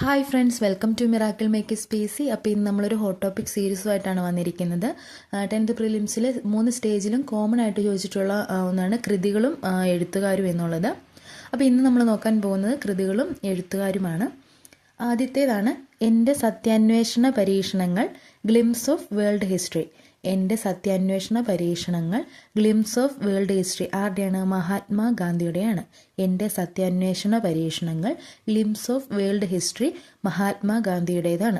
Hi friends welcome to miracle make spacey അപ്പോൾ ഇന്ന് നമ്മളൊരു ഹോട്ട് ടോപ്പിക് സീരീസുമായിട്ടാണ് വന്നിരിക്കുന്നത്. ടെൻത്ത് പ്രിലിംസിൽ മൂന്ന് സ്റ്റേജിലും കോമൺ ആയിട്ട് ചോദിച്ചിട്ടുള്ള ഒന്നാണ് കൃതികളും എഴുത്തുകാരും എന്നുള്ളത്. അപ്പോൾ ഇന്ന് നമ്മൾ നോക്കാൻ പോകുന്നത് കൃതികളും എഴുത്തുകാരുമാണ്. ആദ്യത്തേതാണ് എന്റെ സത്യാന്വേഷണ പരീക്ഷണങ്ങൾ ഗ്ലിംസ് ഓഫ് വേൾഡ് ഹിസ്റ്ററി എന്റെ സത്യാന്വേഷണ പരീക്ഷണങ്ങൾ ഗ്ലിംസ് ഓഫ് വേൾഡ് ഹിസ്റ്ററി ആരുടെയാണ്? മഹാത്മാഗാന്ധിയുടെയാണ്. എന്റെ സത്യാന്വേഷണ പരീക്ഷണങ്ങൾ ഗ്ലിംസ് ഓഫ് വേൾഡ് ഹിസ്റ്ററി മഹാത്മാഗാന്ധിയുടേതാണ്.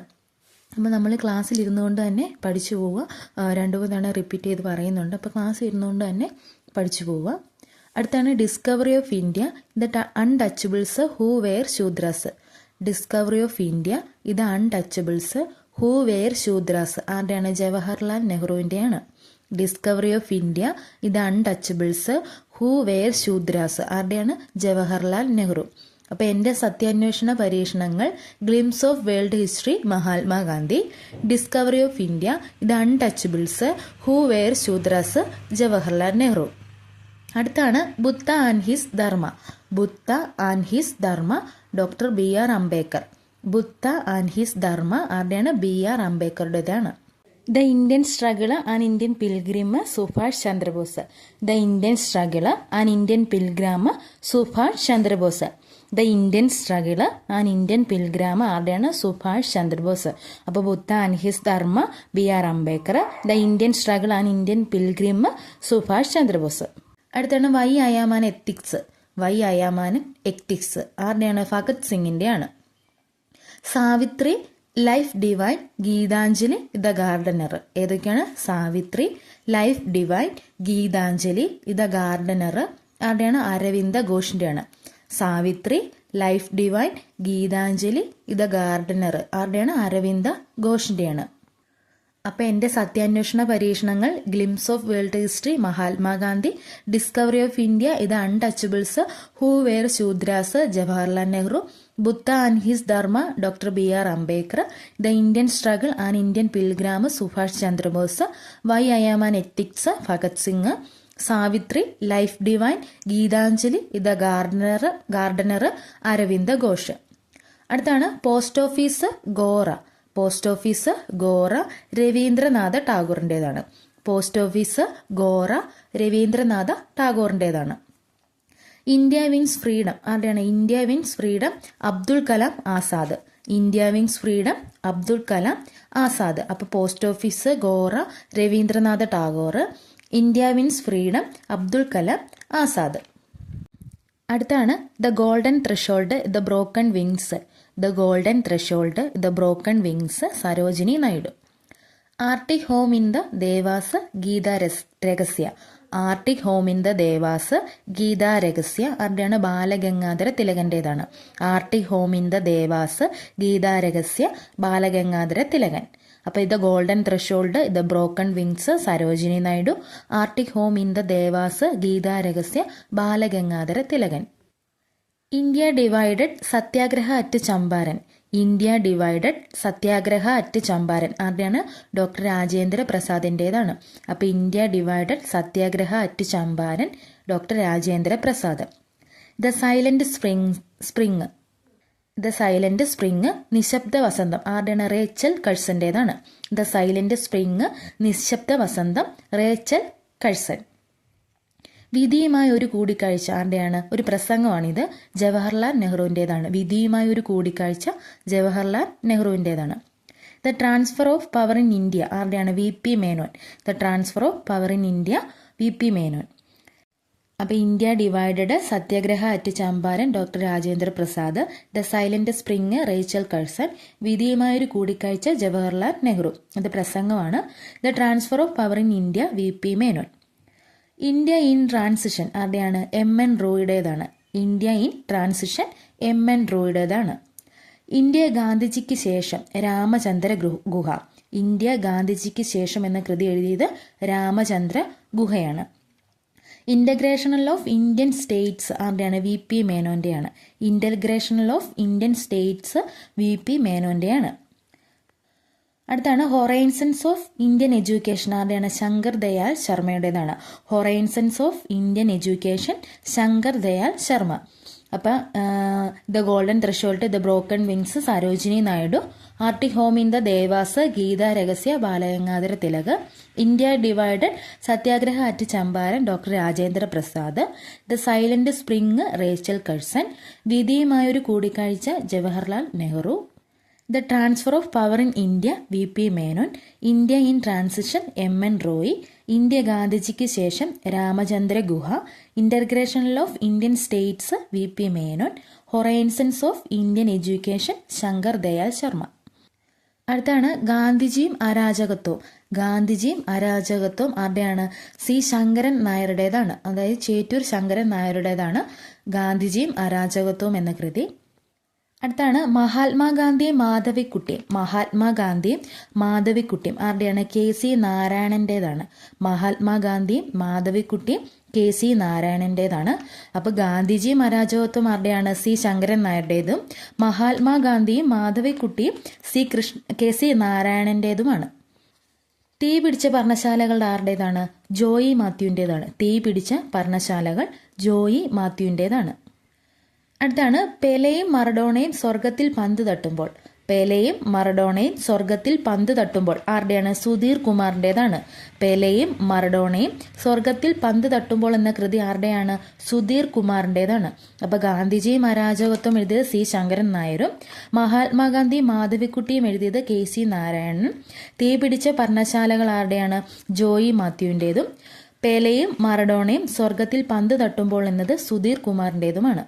അപ്പോൾ നമ്മൾ ക്ലാസ്സിൽ ഇരുന്നുകൊണ്ട് തന്നെ പഠിച്ചു പോവുക. രണ്ടു മൂന്ന് തവണ റിപ്പീറ്റ് ചെയ്ത് പറയുന്നുണ്ട്. അപ്പോൾ ക്ലാസ്സിൽ ഇരുന്നുകൊണ്ട് തന്നെ പഠിച്ചു പോവുക. അടുത്താണ് discovery of India the untouchables who were Shudras. Discovery of India ഇത് അൺടച്ചബിൾസ് ഹൂ വെയർ ശൂദ്രാസ് ആരുടെയാണ് ജവഹർലാൽ നെഹ്റുവിന്റെയാണ് ഡിസ്കവറി ഓഫ് ഇന്ത്യ ഇത് അൺടച്ചബിൾസ് ഹൂ വെയർ ശൂദ്രാസ് ആരുടെയാണ്? ജവഹർലാൽ നെഹ്റു. അപ്പോൾ എന്റെ സത്യാന്വേഷണ പരീക്ഷണങ്ങൾ glimpse of world history Mahatma Gandhi discovery of India ഇത് untouchables who were Shudras Jawaharlal Nehru. അടുത്താണ് Buddha and his Dharma Buddha and his Dharma doctor B R Ambedkar Buddha and his Dharma ആരുടെയാണ് B R അംബേദ്കറുടേതാണ്. The Indian struggle and Indian pilgrim Subhash Chandra Bose. The Indian struggle and Indian pilgrim Subhash Chandra Bose. The Indian struggle and Indian pilgrim ആരുടെയാണ് Subhash Chandra Bose. അപ്പോൾ Buddha and his Dharma B R Ambedkar the Indian struggle and Indian pilgrim Subhash Chandra Bose. അടുത്താണ് why I am an ethics. Why I am an ethics ആരുടെയാണ്? Bhagat സിംഗിന്റെയാണ് Savitri life divine Gitanjali the gardener. ഏതൊക്കെയാണ്? Savitri life divine Gitanjali the gardener. ആരുടെയാണ്? Aravinda ഘോഷിന്റെയാണ് Savitri life divine Gitanjali the gardener. ആരുടെയാണ്? Aravinda ഘോഷിന്റെയാണ് അപ്പോൾ എന്റെ സത്യാന്വേഷണ പരീക്ഷണങ്ങൾ glimpse of world history Mahatma Gandhi discovery of India ഇത് untouchables who were Shudras Jawaharlal Nehru Buddha and his Dharma doctor B R Ambedkar the Indian struggle and Indian pilgrim Subhash Chandra Bose why I am an ethics Bhagat Singh Savitri life divine Gitanjali the gardener gardener Aravinda Ghosh. അടുത്താണ് post office Gora. Post office Gora Rabindranath ടാഗോറിന്റെതാണ് post office Gora Rabindranath ടാഗോറിന്റെതാണ് India wings freedom. ആരുടെയാണ്? India wings freedom Abdul Kalam Azad. India wings freedom Abdul Kalam Azad. അപ്പോൾ post office Gora Rabindranath Tagore. India wings freedom Abdul Kalam Azad. അടുത്താണ് the golden threshold the broken wings. The golden threshold the broken wings Sarojini Naidu. Arctic home in the Vedas Gita Rahasya. Arctic home in the Vedas Gita Rahasya ആരുടെയാണ്? Balagangadhara home in the Vedas Gita Rahasya Balagangadhara Tilak. അപ്പോൾ ഇത് golden threshold ഇത് broken wings Sarojini Naidu. Arctic home in the Vedas Gita Rahasya Balagangadhara Tilak. India divided Satyagraha at Champaran. India divided Satyagraha at Champaran. ആരുടെയാണ് doctor Rajendra പ്രസാദിന്റെതാണ് അപ്പോൾ India divided Satyagraha at Champaran doctor Rajendra Prasad. The silent spring spring. The silent spring നിശബ്ദ വസന്തം. ആരുടെയാണ് Rachel കഴ്സന്റെതാണ് the silent spring നിശബ്ദ വസന്തം Rachel Curzon. വിധിയുമായ ഒരു കൂടിക്കാഴ്ച ആരുടെയാണ്? ഒരു പ്രസംഗമാണിത്. ജവഹർലാൽ നെഹ്റുവിന്റേതാണ് വിധിയുമായ ഒരു കൂടിക്കാഴ്ച Jawaharlal നെഹ്റുവിന്റേതാണ് the transfer of power in India ആരുടെയാണ്? V P Menon. The transfer of power in India V P Menon. അപ്പോൾ India divided Satyagraha at Champaran doctor Rajendra Prasad the silent spring Rachel Carson വിധിയുമായൊരു കൂടിക്കാഴ്ച ജവഹർലാൽ നെഹ്റു. അത് പ്രസംഗമാണ്. The transfer of power in India V P Menon. India in transition ആരുടെയാണ്? M N റോയുടേതാണ്. India in transition M N റോയുടേതാണ്. India ഗാന്ധിജിക്ക് ശേഷം രാമചന്ദ്ര ഗൃഹ- ഗുഹ. India ഗാന്ധിജിക്ക് ശേഷം എന്ന കൃതി എഴുതിയത് രാമചന്ദ്ര ഗുഹയാണ്. ഇന്റഗ്രേഷണൽ ഓഫ് ഇന്ത്യൻ സ്റ്റേറ്റ്സ് ആരുടെയാണ്? V P മേനോന്റെയാണ് integrational of Indian states V P മേനോന്റെയാണ് അടുത്താണ് ഹൊറൈൻസൻസ് ഓഫ് ഇന്ത്യൻ എഡ്യൂക്കേഷൻ ആരുടെയാണ്? Shankar Dayal ശർമ്മയുടേതാണ്. Horizons of Indian education Shankar Dayal Sharma. അപ്പം the golden threshold the broken wings Sarojini Naidu arctic home in the Vedas Gita Rahasya Balagangadhara Tilak India divided Satyagraha at Champaran doctor Rajendra Prasad the silent spring Rachel Carson വിധിയുമായൊരു കൂടിക്കാഴ്ച Jawaharlal Nehru the transfer of power in India V P Menon India in transition M N Roy India ഗാന്ധിജിക്ക് ശേഷം Ramachandra Guha integration of Indian states V P Menon horizons of Indian education Shankar Dayal Sharma. അടുത്താണ് ഗാന്ധിജിയും അരാജകത്വവും. ഗാന്ധിജിയും അരാജകത്വം ആരുടെയാണ്? C Sankaran നായരുടേതാണ്. അതായത് ചേറ്റൂർ ശങ്കരൻ നായരുടേതാണ് ഗാന്ധിജിയും അരാജകത്വവും എന്ന കൃതി. അടുത്താണ് മഹാത്മാഗാന്ധിയും മാധവിക്കുട്ടിയും. മഹാത്മാഗാന്ധിയും മാധവിക്കുട്ടിയും. ആരുടെയാണ്? കെ സി നാരായണന്റെതാണ് മഹാത്മാഗാന്ധിയും മാധവിക്കുട്ടിയും കെ സി നാരായണന്റെതാണ് അപ്പോൾ ഗാന്ധിജി അരാജകത്വം ആരുടെയാണ്? സി ശങ്കരൻ നായരുടേതും മഹാത്മാഗാന്ധിയും മാധവിക്കുട്ടിയും സി കൃഷ്ണ കെ സി നാരായണന്റേതുമാണ് തീ പിടിച്ച പർണശാലകളുടെ ആരുടേതാണ്? ജോയി മാത്യുവിന്റെതാണ് തീ പിടിച്ച പർണശാലകൾ ജോയി മാത്യുവിന്റെതാണ് അടുത്താണ് പെലെയും മറഡോണയും സ്വർഗത്തിൽ പന്ത് തട്ടുമ്പോൾ. പെലെയും മറഡോണയും സ്വർഗത്തിൽ പന്ത് തട്ടുമ്പോൾ. ആരുടെയാണ്? സുധീർ കുമാറിന്റെതാണ് പെലെയും മറഡോണയും സ്വർഗത്തിൽ പന്ത് തട്ടുമ്പോൾ എന്ന കൃതി ആരുടെയാണ്? സുധീർ കുമാറിന്റെതാണ് അപ്പോൾ ഗാന്ധിജിയും അരാജകത്വം എഴുതിയത് സി ശങ്കരൻ നായരും മഹാത്മാഗാന്ധി മാധവിക്കുട്ടിയും എഴുതിയത് കെ സി നാരായണൻ തീ പിടിച്ച പർണശാലകൾ ആരുടെയാണ്? ജോയി മാത്യുവിന്റെതും പെലെയും മറഡോണയും സ്വർഗത്തിൽ പന്ത് തട്ടുമ്പോൾ എന്നത് സുധീർ കുമാറിന്റെതുമാണ്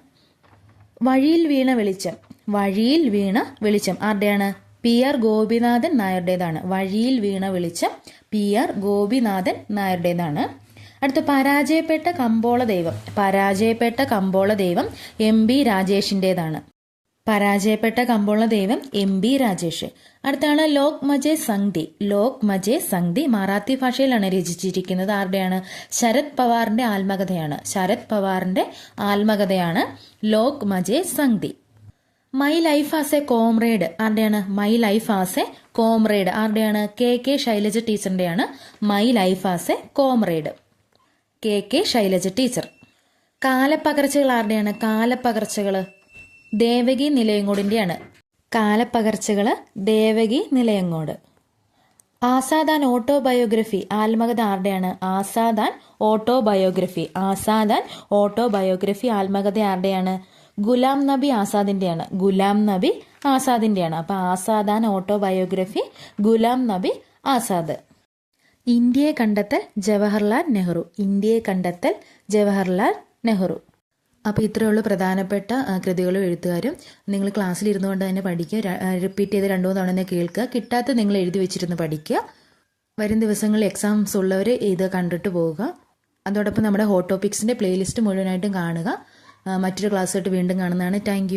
വഴിയിൽ വീണ വെളിച്ചം. വഴിയിൽ വീണ വെളിച്ചം. ആരുടെയാണ്? പി ആർ ഗോപിനാഥൻ നായരുടേതാണ്. വഴിയിൽ വീണ വെളിച്ചം പി ആർ ഗോപിനാഥൻ നായരുടേതാണ്. അടുത്ത പരാജയപ്പെട്ട കമ്പോള ദൈവം പരാജയപ്പെട്ട കമ്പോള ദൈവം എം ബി രാജേഷിന്റെതാണ് പരാജയപ്പെട്ട കമ്പോള ദൈവം എം ബി രാജേഷ്. അടുത്താണ് ലോക് മജെ സംഗ്തി ലോക് മജെ സംഗ്തി മറാത്തി ഭാഷയിലാണ് രചിച്ചിരിക്കുന്നത്. ആരുടെയാണ്? ശരത് പവാറിന്റെ ആത്മകഥയാണ്. ശരത് പവാറിന്റെ ആത്മകഥയാണ് Lok Maze Sangati my life as a comrade. ആരുടെയാണ്? My life as a comrade. ആരുടെയാണ്? K K Shailaja ടീച്ചറിന്റെയാണ് my life as a comrade. K K Shailaja teacher. കാലപ്പകർച്ചകൾ ആരുടെയാണ്? കാലപ്പകർച്ചകൾ ദേവകി നിലയങ്കോടിന്റെയാണ് കാലപ്പകർച്ചകൾ ദേവകി നിലയങ്ങോട്. ആസാദാൻ ഓട്ടോബയോഗ്രഫി ആത്മകഥ ആരുടെയാണ്? ആസാദാൻ ഓട്ടോബയോഗ്രഫി. ആസാദാൻ ഓട്ടോബയോഗ്രഫി ആത്മകഥ ആരുടെയാണ്? ഗുലാം നബി ആസാദിന്റെയാണ് ഗുലാം നബി ആസാദിന്റെയാണ് അപ്പോൾ ആസാദാൻ ഓട്ടോബയോഗ്രഫി ഗുലാം നബി ആസാദ്. ഇന്ത്യയെ കണ്ടെത്തൽ ജവഹർലാൽ നെഹ്റു. ഇന്ത്യയെ കണ്ടെത്തൽ ജവഹർലാൽ നെഹ്റു. അപ്പോൾ ഇത്രയുള്ള പ്രധാനപ്പെട്ട ആ, കൃതികളും എഴുത്തുകാരും. നിങ്ങൾ ക്ലാസ്സിൽ ഇരുന്നുകൊണ്ട് തന്നെ പഠിക്കുക. റിപ്പീറ്റ് ചെയ്ത് രണ്ടു മൂന്ന് തവണ തന്നെ കേൾക്കുക. കിട്ടാത്ത നിങ്ങൾ എഴുതി വെച്ചിരുന്ന് പഠിക്കുക. വരും ദിവസങ്ങളിൽ എക്സാംസ് ഉള്ളവർ ഇത് കണ്ടിട്ട് പോവുക. അതോടൊപ്പം നമ്മുടെ ഹോട്ട് ടോപ്പിക്സിന്റെ പ്ലേലിസ്റ്റ് മുഴുവനായിട്ടും കാണുക. മറ്റൊരു ക്ലാസ്സായിട്ട് വീണ്ടും കാണുന്നതാണ്. താങ്ക്